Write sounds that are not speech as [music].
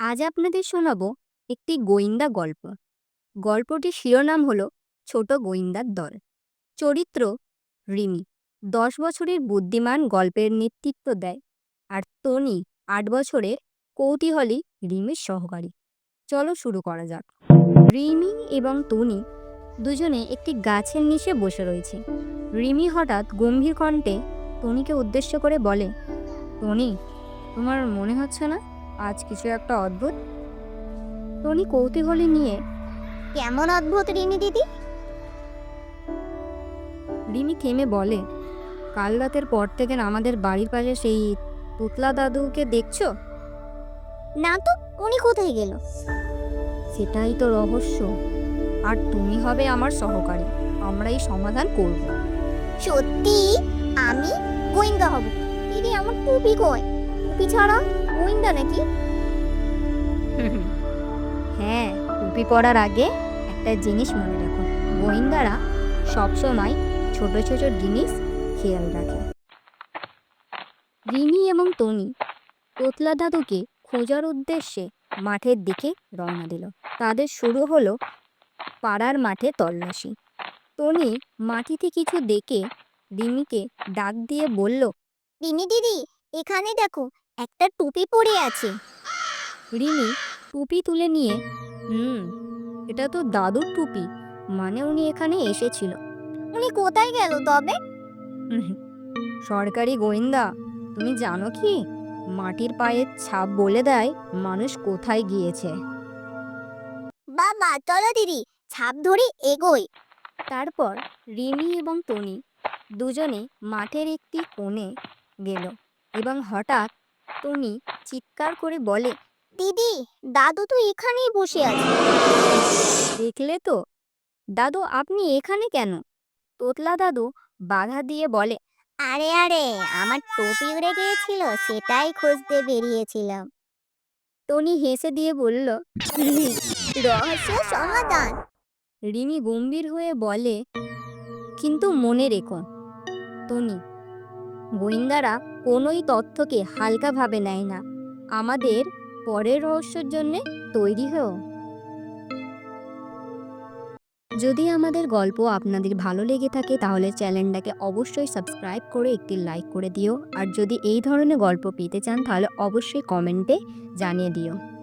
আজ আপনাদের শোনাবো একটি গোয়েন্দা গল্প। গল্পটির শিরোনাম হলো ছোট গোয়েন্দার দল। চরিত্র রিমি। দশ বছরের বুদ্ধিমান গল্পের নেতৃত্ব দেয় আর টনি আট বছরের কৌতূহলী রিমির সহকারী। চলো শুরু করা যাক। রিমি এবং টনি দুজনে একটি গাছের নিচে বসে রয়েছে। রিমি হঠাৎ গম্ভীর কণ্ঠে টনিকে উদ্দেশ্য করে বলে টনি তোমার মনে হচ্ছে না আজ কিছু একটা অদ্ভুত। টনি কৌতূহলী নিয়ে কেমন অদ্ভুত রিমি দিদি? রিমি থেমে বলে কাল রাতের পর থেকে আমাদের বাড়ির পাশে সেই পুতলা দাদুকে দেখছ? না তো উনি কোথায় গেল? সেটাই তো রহস্য। আর তুমি হবে আমার সহকারী আমরা এই সমাধান করব। সত্যি? আমি গোয়েন্দা হব। দিদি আমার টুপি কই? টুপি ছাড়া? গোয়েন্দা নাকি? হ্যাঁ টুপি পড়ার আগে একটা জিনিস মনে রাখো। গোয়েন্দারা সবসময় ছোট ছোট জিনিস খেয়াল রাখে। রিমি এবং টনি তোতলা দাদুকে খোঁজার উদ্দেশ্যে মাঠের দিকে রওনা দিল। তাদের শুরু হলো পাড়ার মাঠে তল্লাশি। টনি মাটিতে কিছু দেখে রিমিকে ডাক দিয়ে বলল, রিমি দিদি, এখানে দেখো একটা টুপি পরে আছে। রিমি টুপি তুলে নিয়ে হুম এটা তো দাদুর টুপি মানে উনি এখানে এসেছিল। উনি কোথায় গেল তবে? [laughs] সরকারি গোয়েন্দা তুমি জানো কি? মাটির পায়ের ছাপ বলে দেয় মানুষ কোথায় গিয়েছে। বাবা চলো দিদি ছাপ ধরে এগোই। তারপর রিমি এবং টনি দুজনে মাঠের একটি কোণে গেল এবং হঠাৎ টনি চিৎকার করে বলে, দিদি, দাদু তো এখানেই বসে আছে। দেখলে তো। দাদু, আপনি এখানে কেন? তোতলা দাদু বাধা দিয়ে বলে, আরে আরে, আমার টুপি উড়ে গিয়েছিল, সেটাই খুঁজতে বেরিয়েছিলাম। টনি হেসে দিয়ে বলল রহস্য সমাধান। রিমি গম্ভীর হয়ে বলে, কিন্তু মনে রেখো, টনি গোয়েন্দারা কোনোই তথ্যকে হালকাভাবে নেয় না। আমাদের পরের রহস্যের জন্য তৈরি হও। যদি আমাদের গল্প আপনাদের ভালো লেগে থাকে, তাহলে চ্যানেলটাকে অবশ্যই সাবস্ক্রাইব করে একটি লাইক করে দিও। আর যদি এই ধরনের গল্প পেতে চান, তাহলে অবশ্যই কমেন্টে জানিয়ে দিও।